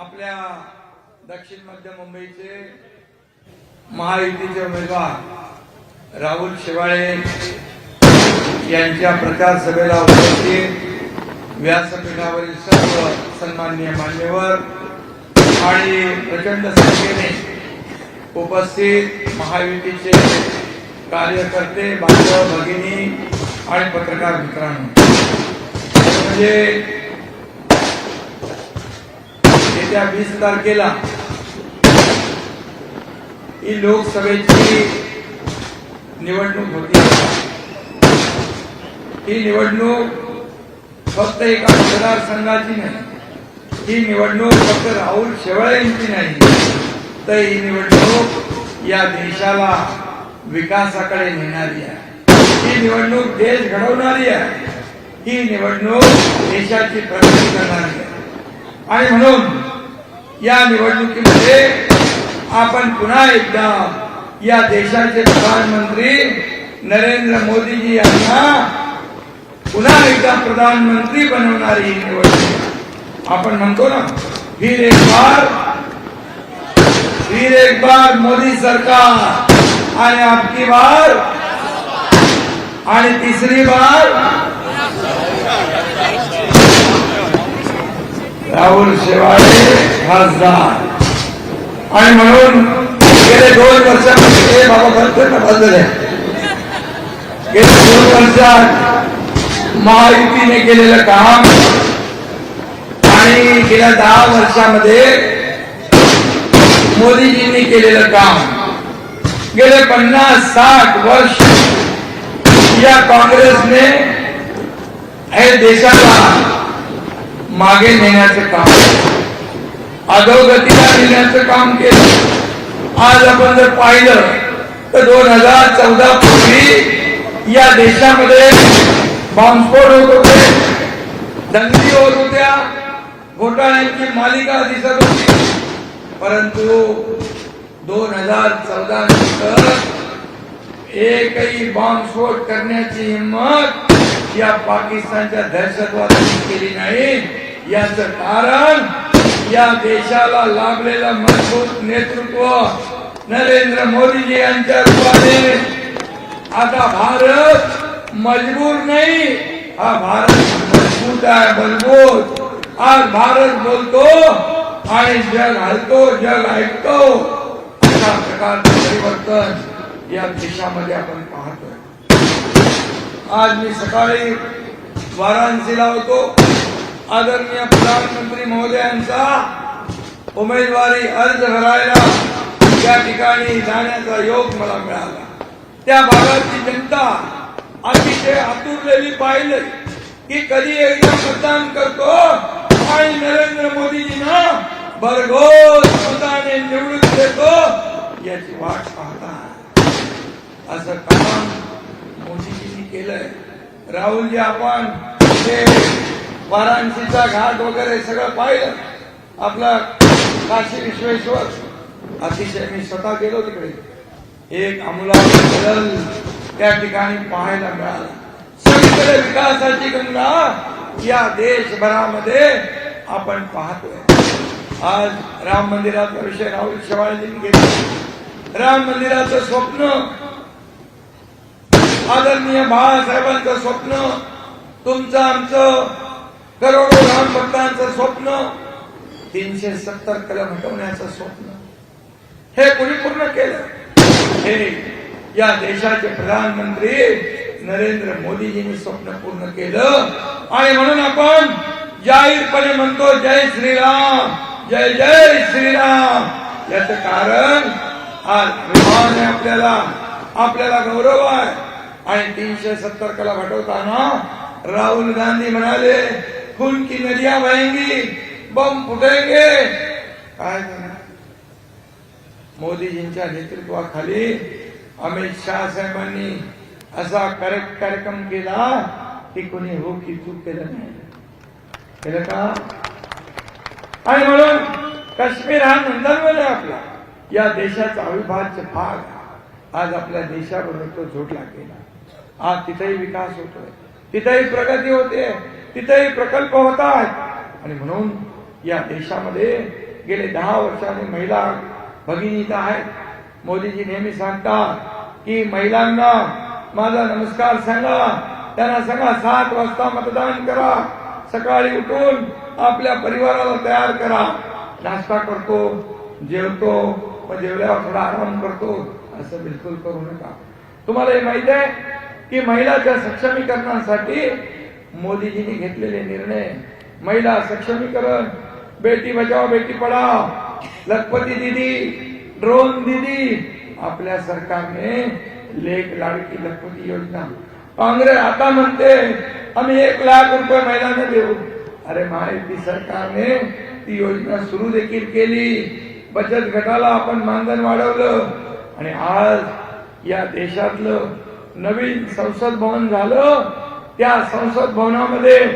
आपल्या दक्षिण मध्य मुंबईचे महायुतीचे उमेदवार राहुल शेवाळे यांच्या प्रचार सभेला उपस्थित. व्यासपीठावरील सर्व सन्माननीय मान्यवर आणि प्रचंड संख्येने उपस्थित महायुतीचे कार्यकर्ते बांधव भगिनी आणि पत्रकार मित्रांनो. म्हणजे येत्या वीस तारखेला ही लोकसभेची निवडणूक होती. ही निवडणूक फक्त एका मतदारसंघाची नाही ही निवडणूक फक्त राहुल शेवाळे यांची नाही. तर ही निवडणूक या देशाला विकासाकडे नेणारी आहे. ही निवडणूक देश घडवणारी आहे. ही निवडणूक देशाची प्रगती करणारी आहे. आणि म्हणून या निवडणुकीमध्ये आपण पुन्हा एकदा या देशाचे प्रधानमंत्री नरेंद्र मोदीजी यांना पुन्हा एकदा प्रधानमंत्री बनवणारी निवडणूक. आपण म्हणतो ना, फिर एक बार, फिर एक बार मोदी सरकार, आणि आपकी बार, आणि तिसरी बार राहुल शेवाळे खासदार. आणि म्हणून गेले दोन वर्षामध्ये हे बाबा भरपूर ना बदलले. गेल्या दोन वर्षात महायुतीने केलेलं काम आणि गेल्या दहा वर्षामध्ये मोदीजींनी केलेलं काम. गेले पन्नास साठ वर्ष या काँग्रेसने हे देशाला मागे नेण्याचं काम अधोगतीला नेण्याचं काम केलं. आज आपण जर पाहिलं तर दोन हजार चौदा पूर्वी या देशामध्ये बॉम्बस्फोट होत होते. दंगली होत होत्या. घोटाळ्यांची मालिका दिसत होती. परंतु दोन हजार चौदा नंतर एकही बॉम्बस्फोट करण्याची हिंमत या पाकिस्तानच्या दहशतवादाने केली नाही. याच कारण या देशाला लाभलेलं मजबूत नेतृत्व नरेंद्र मोदीजी यांच्या रूपाने. आता भारत मजबूर नाही हा भारत मजबूत आहे मजबूत. आज भारत बोलतो आणि जग हलतो जग ऐकतो. अशा प्रकारचं परिवर्तन या देशामध्ये आपण पाहतोय. आज मी सकाळी वाराणसीला होतो आदरणीय प्रधानमंत्री महोदयांचा उमेदवारी अर्ज भरायला त्या ठिकाणी जाण्याचा योग मला मिळाला. त्या भागाची जनता अतिशय आतुरलेली पाहिले की कधी एकदा मतदान करतो आणि नरेंद्र मोदीजींना भरघोस मताने निवडून देतो याची वाट पाहता असं काम मोदीजींनी केलंय. राहुलजी आपण वाराणसीचा घाट वगैरे सगळं पाहिलं. आपला काशी विश्वेश्वर. अतिशय मी स्वतः गेलो तिकडे. एक अमूलाचा बदल त्या ठिकाणी पाहायला मिळाला. सगळीकडे विकासाची गंगा या देशभरामध्ये आपण पाहतोय. आज राम मंदिराचा विषय राहुल शेवाळजींनी घेतला. राम मंदिराचं स्वप्न आदरणीय बाळासाहेबांचं स्वप्न तुमचं आमचं करोडो राम भक्तांचं स्वप्न तीनशे सत्तर कलम हटवण्याचं स्वप्न. हे कोणी पूर्ण केलं? हे या देशाचे प्रधानमंत्री नरेंद्र मोदीजींनी स्वप्न पूर्ण केलं. आणि म्हणून आपण जाहीरपणे म्हणतो जय श्रीराम जय जय श्रीराम. याच कारण आज अभिमान आहे आपल्याला आपल्याला गौरव आहे. आणि तीनशे सत्तर कला हटवताना राहुल गांधी म्हणाले खून की नदियां बहेंगी बम फुटेंगे। काय झालं? मोदीजींच्या नेतृत्वाखाली अमित शहा साहेबांनी असा करेक्ट कार्यक्रम केला की कोणी हो की चूक केलं नाही. केलं का? आणि म्हणून काश्मीर हा नंदनवन आहे आपला. या देशाचा अविभाज्य भाग. आज आपल्या देशाबरोबर तो जोडला गेला. आज तिथेही विकास होतोय. तिथेही प्रगती होते. तिथेही प्रकल्प होत आहेत आणि म्हणून या देशामध्ये गेले दहा वर्षाने महिला भगिनी आहेत. मोदीजी नेहमी सांगतात की महिलांना माझा नमस्कार सांगा. त्यांना सांगा सात वाजता मतदान करा. सकाळी उठून आपल्या परिवाराला तयार करा. नाश्ता करतो जेवतो मग जेवल्यावर थोडा आराम करतो. असं बिलकुल करू नका. तुम्हाला हे माहीत आहे की महिलाच्या सक्षमीकरणासाठी मोदीजींनी घेतलेले निर्णय. महिला सक्षमीकरण बेटी बचाव बेटी पढाव लखपती दिदी ड्रोन दिदी. आपल्या सरकारने लेख लाडकी लखपती योजना. काँग्रेस आता म्हणते आम्ही एक लाख रुपये महिलांना देऊ. अरे महायुती सरकारने ती योजना सुरू देखील केली. बचत गटाला आपण मानधन वाढवलं. आणि आज या देशातलं नवीन संसद भवन झालं. त्या संसद भवनामध्ये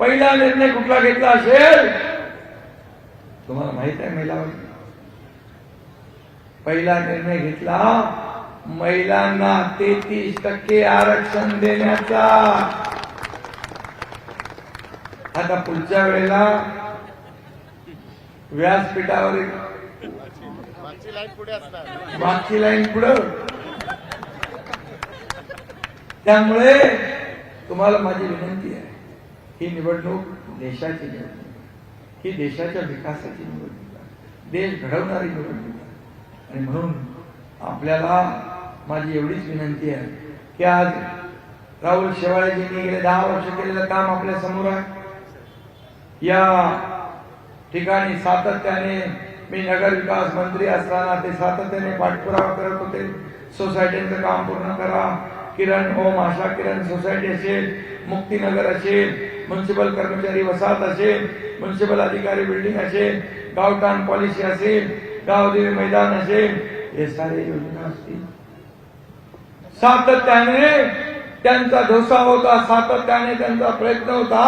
पहिला निर्णय कुठला घेतला असेल? तुम्हाला माहीत आहे महिला पहिला निर्णय घेतला महिलांना तेहतीस टक्के आरक्षण देण्याचा. आता पुढच्या वेळेला व्यासपीठावर मागची मागची लाईन पुढं. त्यामुळे तुम्हाला माझी विनंती आहे ही निवडणूक देशाची निवडणूक ही देशाच्या विकासाची निवडणूक आहे. देश घडवणारी निवडणूक आहे. आणि म्हणून आपल्याला माझी एवढीच विनंती आहे की आज राहुल शेवाळेजींनी गेले दहा वर्ष केलेलं काम आपल्यासमोर आहे. या ठिकाणी सातत्याने मी नगर विकास मंत्री असताना ते सातत्याने पाठपुरावा करत होते. सोसायटीचं काम पूर्ण करा. किरण ओम आशा किरण सोसायटी असेल मुक्तीनगर असेल म्युन्सिपल कर्मचारी वसाहत असेल म्युन्सिपल अधिकारी बिल्डिंग असेल गावठाण पॉलिसी असेल गावदेवी मैदान असेल हे सारे योजना असतील. सातत्याने त्यांचा ढोसा होता सातत्याने त्यांचा प्रयत्न होता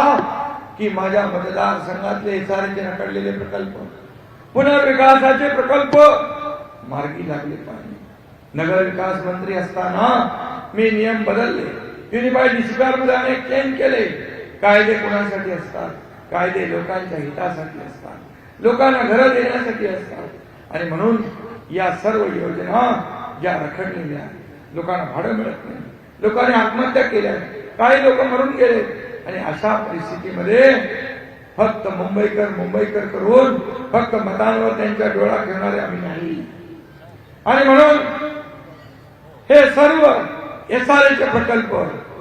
की माझ्या मतदारसंघातले सारेचे रखडलेले प्रकल्प पुनर्विकासाचे प्रकल्प मार्गी लागले पाहिजे नगर विकास मंत्री असताना मी नियम बदलले. युनिफाईड डिसिप्लिनमध्ये अनेक चेंज केले. कायदे कोणासाठी असतात? कायदे लोकांच्या हितासाठी असतात. लोकांना घरं देण्यासाठी असतात. आणि म्हणून या सर्व योजना ज्या रखडलेल्या लोकांना भाडं मिळत नाही. लोकांनी आत्महत्या केल्या. काही लोक मरून गेले. आणि अशा परिस्थितीमध्ये फक्त मुंबईकर मुंबईकर करून फक्त मतांवर त्यांच्या डोळा ठेवणारे आम्ही नाही. आणि म्हणून हे सर्व एस आर चे प्रकल्प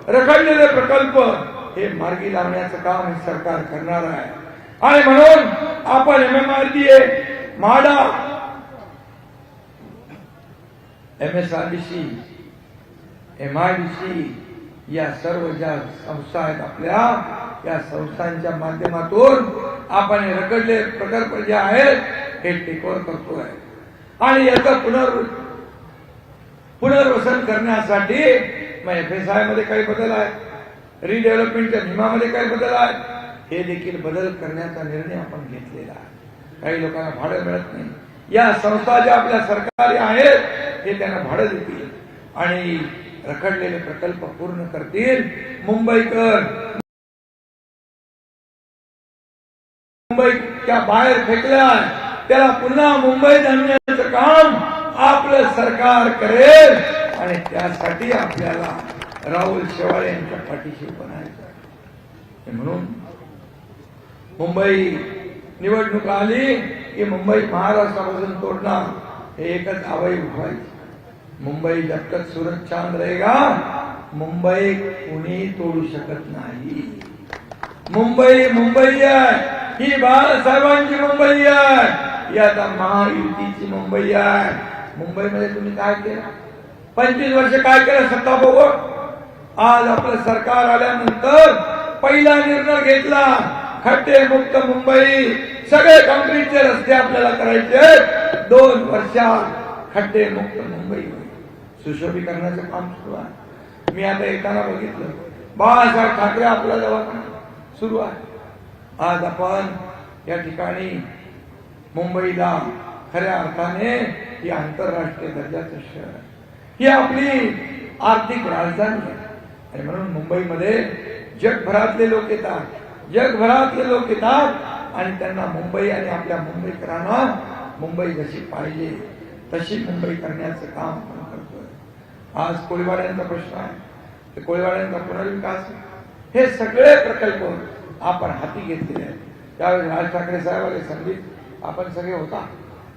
रखडलेले प्रकल्प हे मार्गी लावण्याचं काम हे सरकार करणार आहे. आणि म्हणून आपण M M R D A MHADA M S R D C M I D C या सर्व ज्या संस्था आहेत आपल्या या संस्थांच्या माध्यमातून आपण हे रखडले प्रकल्प जे आहेत हे टेकवर करतोय. आणि याचा पुनर् पुनर्वसन करण्यासाठी मग एफ एस आयमध्ये काही बदल आहे रिडेव्हलपमेंटच्या नियमामध्ये काही बदल आहे हे देखील बदल करण्याचा निर्णय आपण घेतलेला आहे. काही लोकांना भाडं मिळत नाही. या संस्था ज्या आपल्या सरकारी आहेत हे त्यांना भाडं देतील. आणि रखडलेले प्रकल्प पूर्ण करतील. मुंबईकर मुंबईच्या बाहेर फेकल्या त्याला पुन्हा मुंबईत आणण्याचं काम आपलं सरकार करेल आणि त्यासाठी आपल्याला राहुल शेवाळे यांच्या पाठीशी बनायचं म्हणून मुंबई निवडणूक आली की मुंबई महाराष्ट्रापासून तोडणार हे एकच आवई उठवायची मुंबई जब तक सूरज चांद रहेगा मुंबई कुणी तोडू शकत नाही. मुंबई मुंबई आहे. ही बाळासाहेबांची मुंबई आहे. ही आता महायुतीची मुंबई आहे. मुंबईमध्ये तुम्ही काय केलं? पंचवीस वर्ष काय केलं सत्ता बघू आज आपलं सरकार आल्यानंतर पहिला निर्णय घेतला. खड्डे मुक्त मुंबई. सगळे कॉन्क्रीटचे रस्ते आपल्याला करायचे दोन वर्षात खड्डे मुक्त मुंबई. सुशोभीकरणाचं काम सुरू आहे. मी आता येताना बघितलं. बाळासाहेब ठाकरे आपला दवाखाना सुरू आहे. आज आपण या ठिकाणी मुंबईला खऱ्या अर्थाने ही आंतरराष्ट्रीय दर्जाचं शहर आहे. ही आपली आर्थिक राजधानी आहे. आणि म्हणून मुंबईमध्ये जगभरातले लोक येतात. जगभरातले लोक येतात आणि त्यांना मुंबई आणि आपल्या मुंबईकरांना मुंबई जशी पाहिजे तशी मुंबई करण्याचं काम आपण करतोय. आज कोळीवाड्यांचा प्रश्न आहे. ते कोळीवाड्यांचा पुनर्विकास हे सगळे प्रकल्प आपण हाती घेतलेले आहेत. त्यावेळी राज ठाकरे साहेब आले संगीत आपण सगळे होता.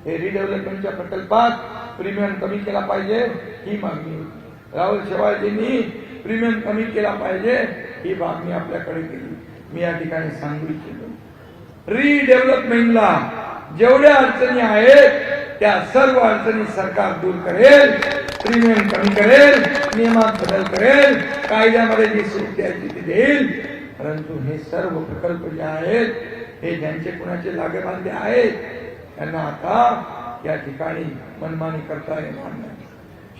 हे रिडेव्हलपमेंटच्या प्रकल्पात प्रीमियम कमी केला पाहिजे ही मागणी. होती राहुल शेवाळजींनी प्रीमियम कमी केला पाहिजे ही मागणी आपल्याकडे केली. मी या ठिकाणी सांगू इच्छितो. रिडेव्हलपमेंटला जेवढ्या अडचणी आहेत त्या सर्व अडचणी सरकार दूर करेल प्रीमियम कमी करेल नियमात बदल करेल कायद्यामध्ये जी सूट द्यायची ती देईल. परंतु हे सर्व प्रकल्प जे आहेत हे ज्यांचे कुणाचे लागेबांधे आहेत त्यांना आता या ठिकाणी मनमानी करता येणार नाही.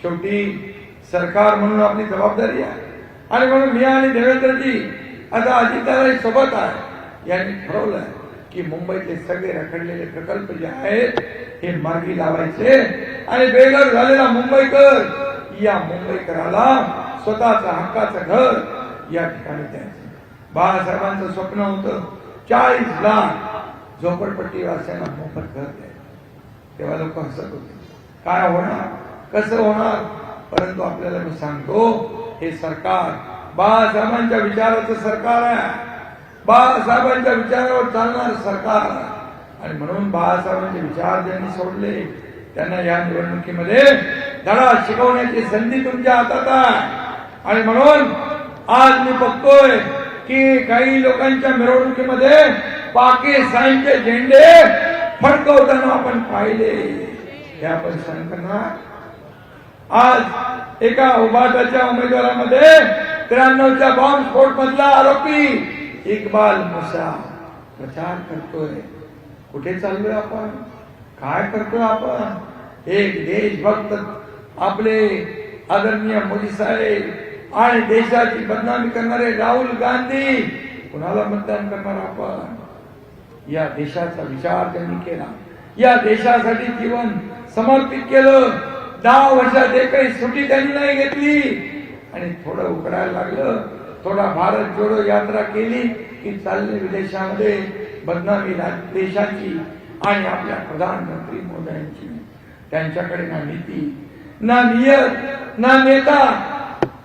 शेवटी सरकार म्हणून आपली जबाबदारी आहे. आणि म्हणून मी आणि देवेंद्रजी आता अजिताराई सोबत आहे. यांनी ठरवलंय की मुंबईतले सगळे रखडलेले प्रकल्प जे आहेत हे मार्गी लावायचे आणि बेघर झालेला मुंबईकर या मुंबईकराला स्वतःचं हक्काचं घर या ठिकाणी द्यायचं. बाळासाहेबांचं स्वप्न होतं चाळीस लाख झोपडपट्टी वाचायला मोफत घर द्यायचं तेव्हा लोक हसत होते. काय होणार? कसं होणार? परंतु आपल्याला मी सांगतो हे सरकार बाळासाहेबांच्या विचाराचं सरकार आहे. बाळासाहेबांच्या विचारावर चालणार सरकार आणि म्हणून बाळासाहेबांचे विचार ज्यांनी सोडले त्यांना या निवडणुकीमध्ये धडा शिकवण्याची संधी तुमच्या हातात आहे. आणि म्हणून आज मी बघतोय की काही लोकांच्या मिरवणुकीमध्ये पाकिस्तानचे झेंडे फडकवताना आपण पाहिले. हे आपण सांगताना आज एका उभाटाच्या उमेदवारामध्ये त्र्याण्णवच्या बॉम्ब स्फोट मधला आरोपी इकबाल मुसा प्रचार करतोय. कुठे चाललोय आपण? काय करतोय आपण? एक देशभक्त आपले आदरणीय मोदी साहेब आणि देशाची बदनामी करणारे राहुल गांधी. कुणाला मतदान करणार आपण? या देशाचा विचार त्यांनी केला. या देशासाठी जीवन समर्पित केलं. दहा वर्षात एकही सुटी त्यांनी नाही घेतली. आणि थोडं उकडायला लागलं. थोडा भारत जोडो यात्रा केली की चालले विदेशामध्ये बदनामी देशाची आणि आपल्या प्रधानमंत्री मोदयांची त्यांच्याकडे ना नीती ना नियत ना नेता.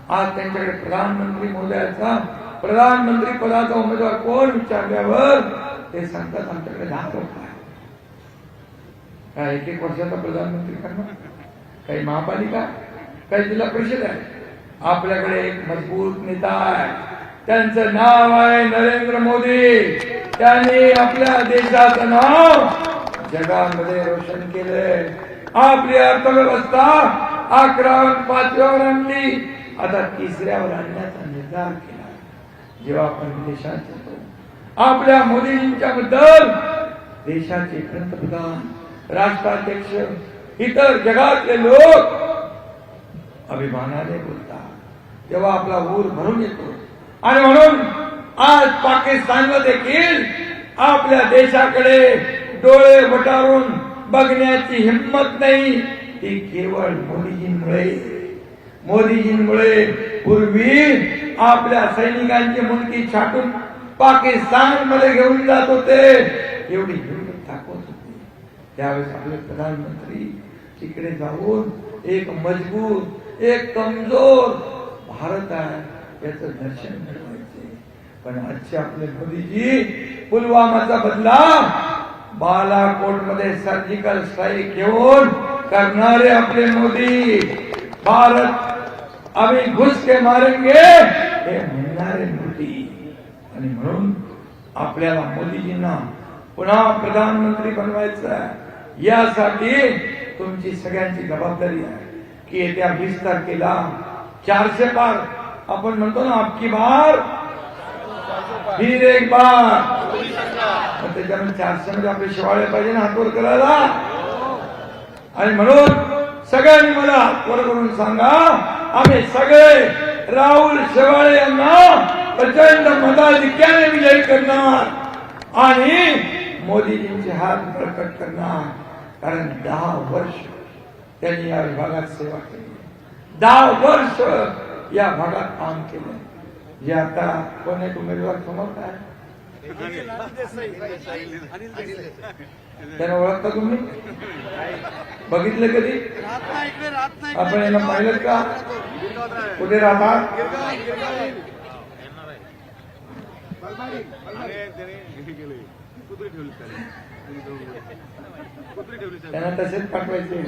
आज त्यांच्याकडे प्रधानमंत्री मोदयाचा प्रधानमंत्री पदाचा उमेदवार कोण विचारल्यावर ते सांगतात आमच्याकडे दहा लोक आहे. काय एक एक वर्षाचा प्रधानमंत्री करणार काही महापालिका? काही जिल्हा परिषद आहे. आपल्याकडे एक मजबूत नेता आहे. त्यांचं नाव आहे नरेंद्र मोदी. त्यांनी आपल्या देशाचं नाव जगामध्ये रोशन केलंय. आपली अर्थव्यवस्था अकरावर पाचव्यावर आणली. आता तिसऱ्यावर आणण्याचा निर्धार केला. जेव्हा आपण विदेशात आपल्या मोदीजींच्या बद्दल देशाचे पंतप्रधान राष्ट्राध्यक्ष इतर जगातले लोक अभिमानाने बोलतात. तेव्हा आपला ऊर भरून येतो. आणि म्हणून आज पाकिस्तानला देखील आपल्या देशाकडे डोळे वटारून बघण्याची हिंमत नाही. ती केवळ मोदीजींमुळे. मोदीजींमुळे पूर्वी आपल्या सैनिकांची मुलगी छाटून पाकिस्तानमध्ये घेऊन जात होते. एवढी हिंमत दाखवत होते. त्यावेळेस आपले प्रधानमंत्री तिकडे जाऊन एक मजबूत एक कमजोर भारत आहे याच दर्शन घडवायचे पण आजचे आपले मोदीजी पुलवामाचा बदला बालाकोटमध्ये सर्जिकल स्ट्राईक घेऊन करणारे आपले मोदी. भारत आम्ही घुस के मारेंगे. आणि म्हणून आपल्याला मोदीजींना पुन्हा प्रधानमंत्री बनवायचं आहे. यासाठी तुमची सगळ्यांची जबाबदारी आहे की येत्या वीस तारखेला चारशे पार आपण म्हणतो ना आपकी बार फिर एक बार. मग चारशे मध्ये आपले शिवाळे पाहिजे ना हातवर करायला. आणि म्हणून सगळ्यांनी मला हातवर करून सांगा आम्ही सगळे राहुल शेवाळे यांना प्रचंड मताधिक्याने विजयी करणार. आणि मोदीजींचे हात प्रकट करणार. कारण दहा वर्ष त्यांनी या विभागात सेवा केली. दहा वर्ष या भागात काम केलं. जे आता कोण एक उमेदवार समोर आहे? त्यांना ओळखता तुम्ही? बघितलं कधी? आपण यांना पाहिलं का? कुठे राहतात त्यांना तसेच पाठवायचे.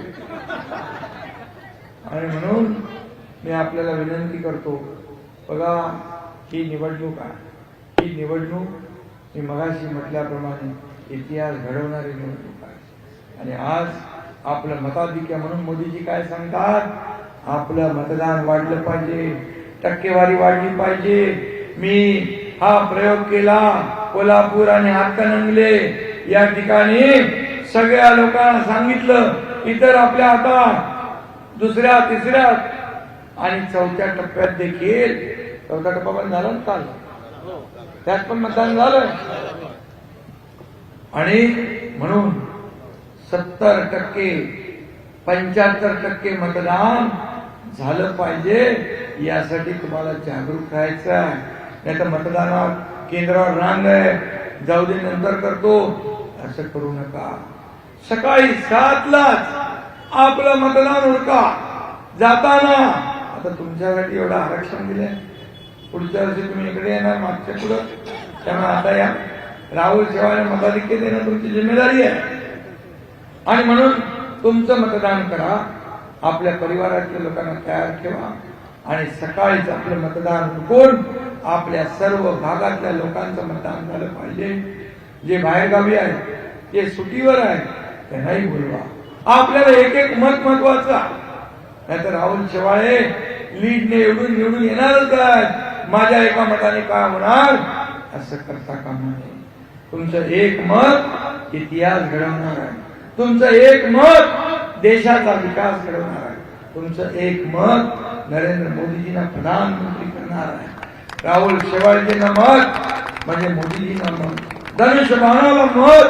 आणि म्हणून मी आपल्याला विनंती करतो बघा ही निवडणूक आहे. ही निवडणूक मी मगाशी म्हटल्याप्रमाणे इतिहास घडवणारी निवडणूक आहे. आणि आज आपलं मताधिक्य म्हणून मोदीजी काय सांगतात? आपलं मतदान वाढलं पाहिजे टक्केवारी वाढली पाहिजे. मी हा प्रयोग केला. कोल्हापूर आणि हातकणंगले या ठिकाणी सगळ्या लोकांना सांगितलं इतर आपल्या हातात दुसऱ्या तिसऱ्या आणि चौथ्या टप्प्यात देखील चौथा टप्पा पण झाला ना काल. त्यात पण मतदान झालं. आणि म्हणून सत्तर टक्के पंच्याहत्तर टक्के मतदान झालं पाहिजे यासाठी तुम्हाला जागरूक राहायचं आहे. नाही तर मतदानावर केंद्रावर रांग आहे. जाऊ दे नंतर करतो. असं करू नका. सकाळी सातलाच आपलं मतदान उरका. जाताना. आता तुमच्यासाठी एवढं आरक्षण दिलंय. पुढच्या वर्षी तुम्ही इकडे येणार मागच्या पुढं. त्यामुळे आता या राहुल शेवाळे मताधिक्य देणं तुमची जिम्मेदारी आहे. आणि म्हणून तुमचं मतदान करा. आपल्या परिवारातल्या लोकांना तयार ठेवा. आणि सकाळीच आपलं मतदान हुकून आपल्या सर्व भागातल्या लोकांचं मतदान झालं पाहिजे. जे बाहेरगावी आहेत जे सुटीवर आहेत त्यांनाही बोलवा. आपल्याला एक एक मत महत्वाचं नाहीतर राहुल शेवाळे लीडने एवढून निवडून येणारच काय माझ्या एका मताने काय होणार? असं करता कामा नये. तुमचं एक मत इतिहास घडवणार आहे. तुमचं एक मत देशाचा विकास घडवणार आहे. तुमचं एक मत नरेंद्र मोदीजींना प्रधानमंत्री करणार आहे. राहुल शेवाळजींना मत म्हणजे मोदीजींना मत. धनुष्यबाणाला मत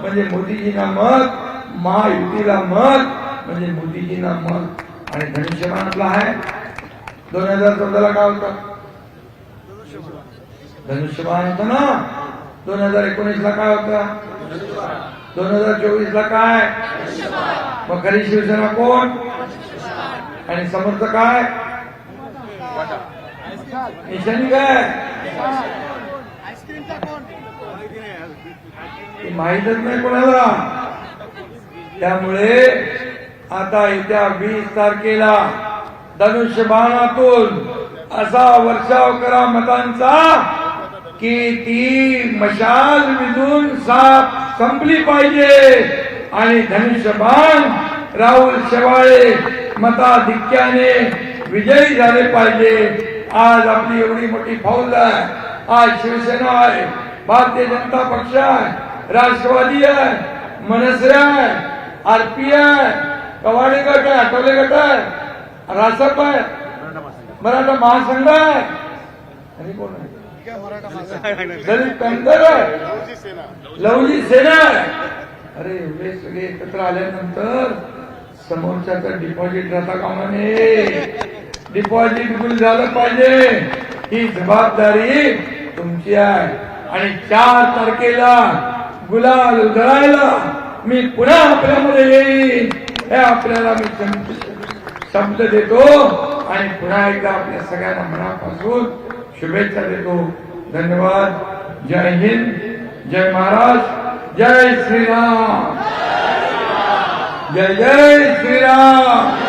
म्हणजे मोदीजींना मत. महायुतीला मत म्हणजे मोदीजींना मत. आणि धनुष्यबाणातला आहे. दोन हजार चौदाला काय होतं? धनुष्यबाण. होत ना? दोन हजार एकोणीस ला काय होतं? दोन हजार चोवीस ला काय? मग खरी शिवसेना कोण? आणि समोरचं काय? निशाणी काय? माहीतच नाही कोणाला. त्यामुळे आता येत्या वीस तारखेला धनुष्यबाणातून असा वर्षाव करा मतांचा की ती मशाल विजून साप संपली पाहिजे. आणि धनुष्यबाण राहुल शेवाळे मताधिक्याने विजयी झाले पाहिजे. आज आपली एवढी मोठी फौज आहे. आज शिवसेना आहे. भारतीय जनता पक्ष आहे. राष्ट्रवादी आहे. मनसे आहे. आरपी आहे. कवाडे गट आहे. आठवले गट आहे. रासप आहे. मराठा महासंघ आहे. आणि कोण आहे? दलित पॅन्थर आहे. लवजी सेना लवली सेना आहे. अरे एवढे सगळे एकत्र आल्यानंतर समोरच्याचा डिपॉझिट राहता कामा नये. डिपॉझिट बिल झालं पाहिजे. ही जबाबदारी तुमची आहे. आणि चार तारखेला गुलाल उधळायला मी पुन्हा आपल्यामध्ये येईन. हे आपल्याला मी शब्द देतो. आणि पुन्हा एकदा आपल्या सगळ्यांना मनापासून शुभेच्छा देतो. धन्यवाद. जय हिंद. जय महाराज. जय श्रीराम. जय जय श्रीराम